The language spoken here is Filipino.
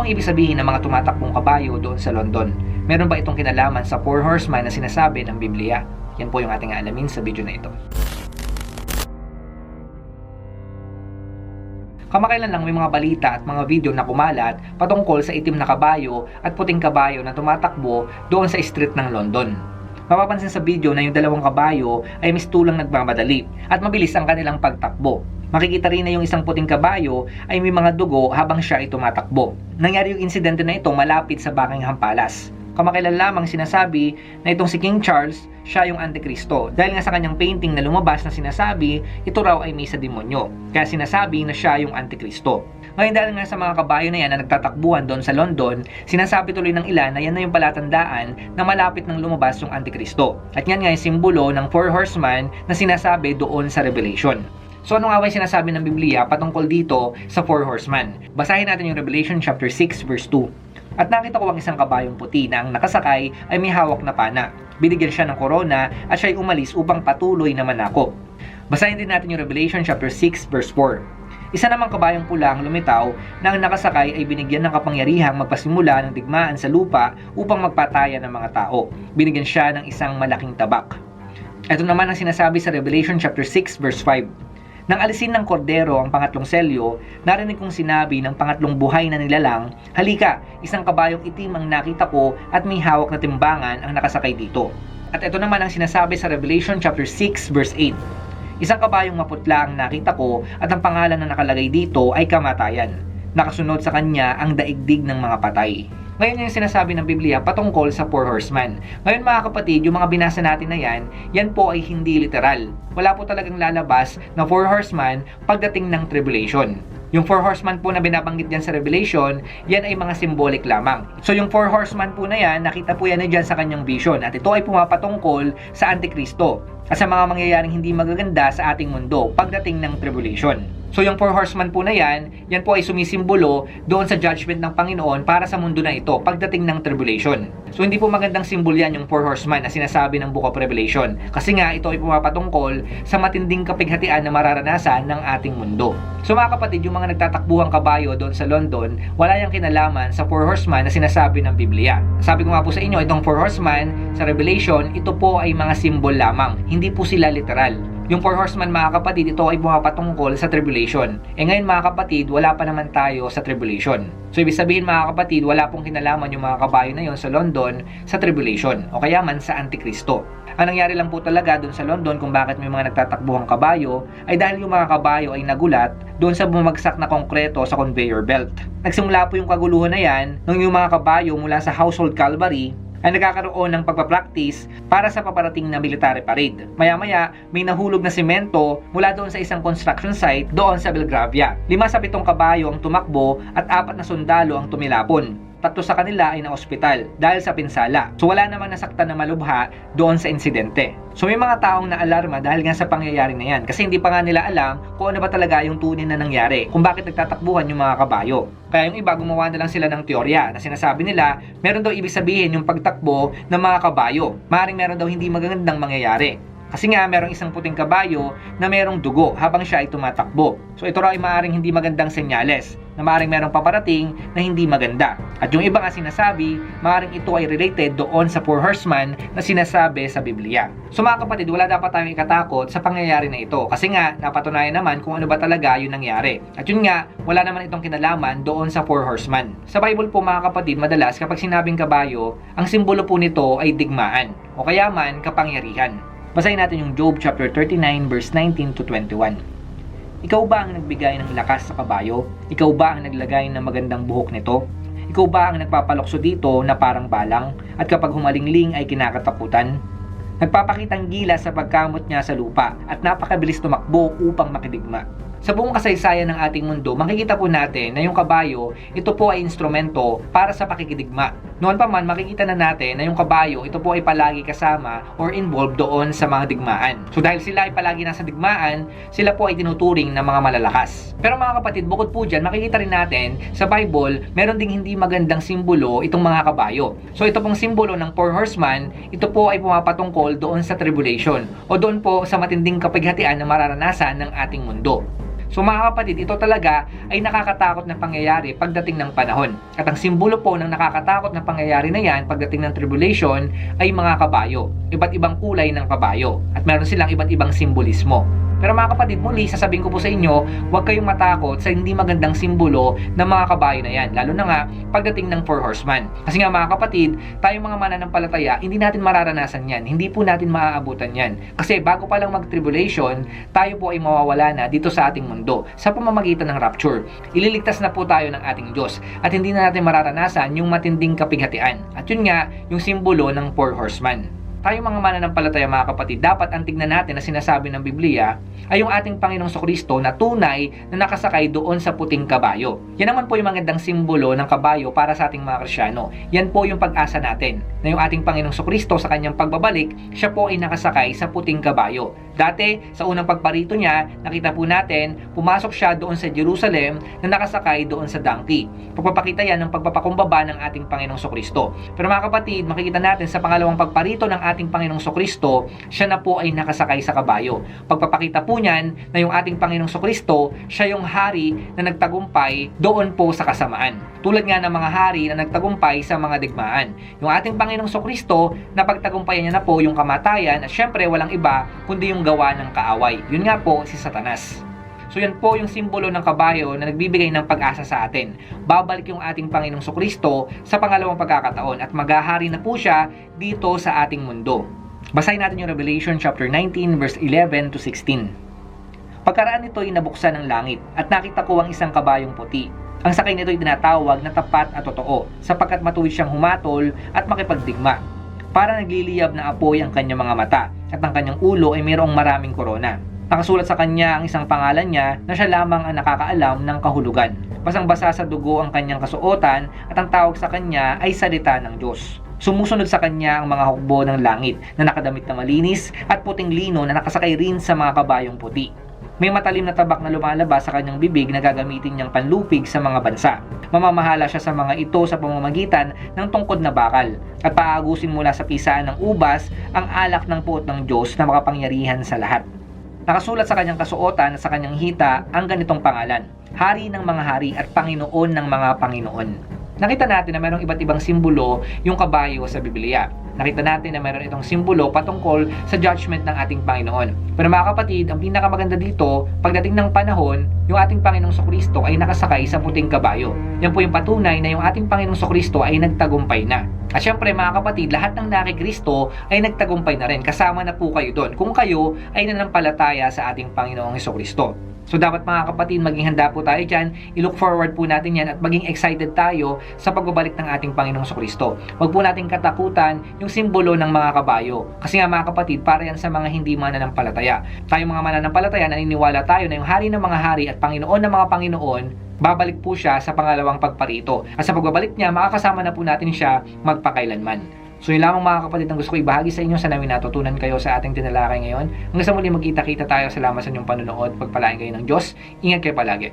Ano ang ibig sabihin ng mga tumatakbong kabayo doon sa London? Meron ba itong kinalaman sa four horsemen na sinasabi ng Biblia? Yan po yung ating alamin sa video na ito. Kamakailan lang may mga balita at mga video na kumalat patungkol sa itim na kabayo at puting kabayo na tumatakbo doon sa street ng London. Mapapansin sa video na yung dalawang kabayo ay mistulang nagmamadali at mabilis ang kanilang pagtakbo. Makikita rin na yung isang puting kabayo ay may mga dugo habang siya ay tumatakbo. Nangyari yung insidente na ito malapit sa Buckingham Palace. Kamakailan lamang sinasabi na itong si King Charles, siya yung Antikristo. Dahil nga sa kanyang painting na lumabas na sinasabi, ito raw ay may sa demonyo. Kaya sinasabi na siya yung Antikristo. Ngayon dahil nga sa mga kabayo na yan na nagtatakbuhan doon sa London, sinasabi tuloy ng ilan na yan na yung palatandaan na malapit nang lumabas yung Antikristo. At yan nga yung simbolo ng four horsemen na sinasabi doon sa Revelation. So ano nga ba yung sinasabi ng Biblia patungkol dito sa four horsemen? Basahin natin yung Revelation chapter 6 verse 2. At nakita ko ang isang kabayong puti na ang nakasakay ay may hawak na pana. Binigyan siya ng korona at siya ay umalis upang patuloy na manakop. Basahin din natin yung Revelation chapter 6 verse 4. Isa namang kabayong pula ang lumitaw na ang nakasakay ay binigyan ng kapangyarihang magpasimula ng digmaan sa lupa upang magpataya ng mga tao. Binigyan siya ng isang malaking tabak. Ito naman ang sinasabi sa Revelation chapter 6 verse 5. Nang alisin ng kordero ang pangatlong selyo, narinig kong sinabi ng pangatlong buhay na nilalang, Halika, isang kabayong itim ang nakita ko at may hawak na timbangan ang nakasakay dito. At ito naman ang sinasabi sa Revelation chapter 6 verse 8. Isang kabayong maputla ang nakita ko at ang pangalan na nakalagay dito ay kamatayan. Nakasunod sa kanya ang daigdig ng mga patay. Ngayon yung sinasabi ng Biblia patungkol sa four horsemen. Ngayon mga kapatid, yung mga binasa natin na yan, yan po ay hindi literal. Wala po talagang lalabas na four horsemen pagdating ng tribulation. Yung four horsemen po na binabanggit dyan sa Revelation, yan ay mga symbolic lamang. So yung four horsemen po na yan, nakita po yan na dyan sa kanyang vision. At ito ay pumapatungkol sa Antikristo at sa mga mangyayaring hindi magaganda sa ating mundo pagdating ng tribulation. So yung four horsemen po na yan, yan po ay sumisimbolo doon sa judgment ng Panginoon para sa mundo na ito pagdating ng tribulation. So hindi po magandang simbol yan yung four horsemen na sinasabi ng Book of Revelation. Kasi nga ito ay pumapatungkol sa matinding kapighatian na mararanasan ng ating mundo. So mga kapatid, yung mga nagtatakbuhang kabayo doon sa London, wala yung kinalaman sa four horsemen na sinasabi ng Biblia. Sabi ko nga po sa inyo, itong four horsemen sa Revelation, ito po ay mga simbol lamang. Hindi po sila literal. Yung four horsemen mga kapatid, ito ay pumapatungkol sa tribulation. E ngayon mga kapatid, wala pa naman tayo sa tribulation. So ibig sabihin mga kapatid, wala pong kinalaman yung mga kabayo na yon sa London sa tribulation o kaya man sa Antikristo. Ang nangyari lang po talaga doon sa London kung bakit may mga nagtatakbuhang kabayo ay dahil yung mga kabayo ay nagulat doon sa bumagsak na konkreto sa conveyor belt. Nagsimula po yung kaguluhan na yan nung yung mga kabayo mula sa household Calvary ay nagkakaroon ng pagpapractice para sa paparating na military parade. Maya-maya, may nahulog na simento mula doon sa isang construction site doon sa Belgravia. Lima sa pitong kabayo ang tumakbo at apat na sundalo ang tumilapon tatlo sa kanila ay na-ospital dahil sa pinsala. So wala namang nasaktan na malubha doon sa insidente. So may mga taong naalarma dahil nga sa pangyayari na yan kasi hindi pa nga nila alam kung ano ba talaga yung tunay na nangyari, kung bakit nagtatakbuhan yung mga kabayo. Kaya yung iba gumawa na lang sila ng teorya na sinasabi nila meron daw ibig sabihin yung pagtakbo ng mga kabayo. Maring meron daw hindi magagandang mangyayari. Kasi nga merong isang puting kabayo na merong dugo habang siya ay tumatakbo. So ito raw ay maaaring hindi magandang senyales na maaaring merong paparating na hindi maganda. At yung iba nga sinasabi, maaaring ito ay related doon sa four horsemen na sinasabi sa Biblia. So mga kapatid, wala dapat tayong ikatakot sa pangyayari na ito. Kasi nga, napatunayan naman kung ano ba talaga yung nangyari. At yun nga, wala naman itong kinalaman doon sa four horsemen. Sa Bible po mga kapatid, madalas kapag sinabing kabayo, ang simbolo po nito ay digmaan o kaya man kapangyarihan. Basahin natin yung Job chapter 39 verse 19 to 21. Ikaw ba ang nagbigay ng lakas sa kabayo? Ikaw ba ang naglagay ng magandang buhok nito? Ikaw ba ang nagpapalokso dito na parang balang at kapag humalingling ay kinakatakutan? Nagpapakitang gila sa pagkamot niya sa lupa at napakabilis tumakbo upang makidigma. Sa buong kasaysayan ng ating mundo, makikita po natin na yung kabayo, ito po ay instrumento para sa pakikidigma. Noon pa man, makikita na natin na yung kabayo, ito po ay palagi kasama or involved doon sa mga digmaan. So dahil sila ay palagi nasa digmaan, sila po ay tinuturing ng mga malalakas. Pero mga kapatid, bukod po dyan, makikita rin natin sa Bible, meron ding hindi magandang simbolo itong mga kabayo. So ito pong simbolo ng four horsemen, ito po ay pumapatungkol doon sa tribulation o doon po sa matinding kapighatian na mararanasan ng ating mundo. So mga kapatid, ito talaga ay nakakatakot na pangyayari pagdating ng panahon. At ang simbolo po ng nakakatakot na pangyayari na yan pagdating ng tribulation ay mga kabayo. Iba't ibang kulay ng kabayo. At meron silang iba't ibang simbolismo. Pero mga kapatid, muli, sasabihin ko po sa inyo, huwag kayong matakot sa hindi magandang simbolo ng mga kabayo na yan. Lalo na nga, pagdating ng four horseman. Kasi nga mga kapatid, tayong mga mananampalataya, hindi natin mararanasan yan. Hindi po natin maaabutan yan. Kasi bago pa lang mag-tribulation, tayo po ay mawawala na dito sa ating mundo sa pamamagitan ng rapture. Ililigtas na po tayo ng ating Diyos at hindi na natin mararanasan yung matinding kapighatian. At yun nga, yung simbolo ng four horseman tayo mga mananampalataya mga kapatid, dapat ang tignan natin na sinasabi ng Biblia ay yung ating Panginoong Kristo na tunay na nakasakay doon sa puting kabayo. Yan naman po yung magandang simbolo ng kabayo para sa ating mga Krisyano. Yan po yung pag-asa natin na yung ating Panginoong Kristo sa kanyang pagbabalik, siya po ay nakasakay sa puting kabayo. Dati, sa unang pagparito niya, nakita po natin, pumasok siya doon sa Jerusalem na nakasakay doon sa donkey. Pagpapakita yan ng pagpapakumbaba ng ating Panginoong Kristo. Pero mga kapatid, makikita natin sa pangalawang pagparito ng ating Panginoong Kristo, siya na po ay nakasakay sa kabayo. Pagpapakita po niyan na yung ating Panginoong Kristo, siya yung hari na nagtagumpay doon po sa kasamaan. Tulad nga ng mga hari na nagtagumpay sa mga digmaan. Yung ating Panginoong Kristo, napagtagumpayan niya na po yung kamatayan at syempre walang iba kundi yung gawa ng kaaway. Yun nga po si Satanas. So yan po yung simbolo ng kabayo na nagbibigay ng pag-asa sa atin. Babalik yung ating Panginoong Kristo sa pangalawang pagkakataon at maghahari na po siya dito sa ating mundo. Basahin natin yung Revelation chapter 19 verse 11 to 16. Pagkaraan nito ay nabuksan ng langit at nakita ko ang isang kabayong puti. Ang sakay nito ay tinatawag na tapat at totoo sapagkat matuwid siyang humatol at makipagdigma. Para nagliliyab na apoy ang kanyang mga mata at ang kanyang ulo ay mayroong maraming korona. Nakasulat sa kanya ang isang pangalan niya na siya lamang ang nakakaalam ng kahulugan. Basang-basa sa dugo ang kanyang kasuotan at ang tawag sa kanya ay salita ng Diyos. Sumusunod sa kanya ang mga hukbo ng langit na nakadamit na malinis at puting lino na nakasakay rin sa mga kabayong puti. May matalim na tabak na lumalabas sa kanyang bibig na gagamitin niyang panlupig sa mga bansa. Mamamahala siya sa mga ito sa pamamagitan ng tungkod na bakal at paagusin mula sa pisaan ng ubas ang alak ng puot ng Diyos na makapangyarihan sa lahat. Nakasulat sa kanyang kasuotan at sa kanyang hita ang ganitong pangalan, Hari ng mga hari at Panginoon ng mga Panginoon. Nakita natin na mayroong iba't ibang simbolo yung kabayo sa Biblia. Nakita natin na mayroon itong simbolo patungkol sa judgment ng ating Panginoon. Pero mga kapatid, ang pinakamaganda dito, pagdating ng panahon, yung ating Panginoong Kristo ay nakasakay sa puting kabayo. Yan po yung patunay na yung ating Panginoong Kristo ay nagtagumpay na. At syempre mga kapatid, lahat ng nakikristo ay nagtagumpay na rin. Kasama na po kayo doon kung kayo ay nanampalataya sa ating Panginoong Kristo. So dapat mga kapatid, maging handa po tayo dyan. I-look forward po natin yan at maging excited tayo sa pagbabalik ng ating Panginoong Kristo. Huwag po natin katakutan yung simbolo ng mga kabayo. Kasi nga mga kapatid, para yan sa mga hindi mananampalataya. Tayo mga mananampalataya, naniniwala tayo na yung hari ng mga hari at Panginoon ng mga Panginoon babalik po siya sa pangalawang pagparito. At sa pagbabalik niya, makakasama na po natin siya magpakailanman. So yun lamang mga kapatid ang gusto ko ibahagi sa inyo sa namin natutunan kayo sa ating tinalakay ngayon. Hanggang sa muli magkita-kita tayo. Salamat sa inyong panonood. Pagpalain kayo ng Diyos. Ingat kayo palagi.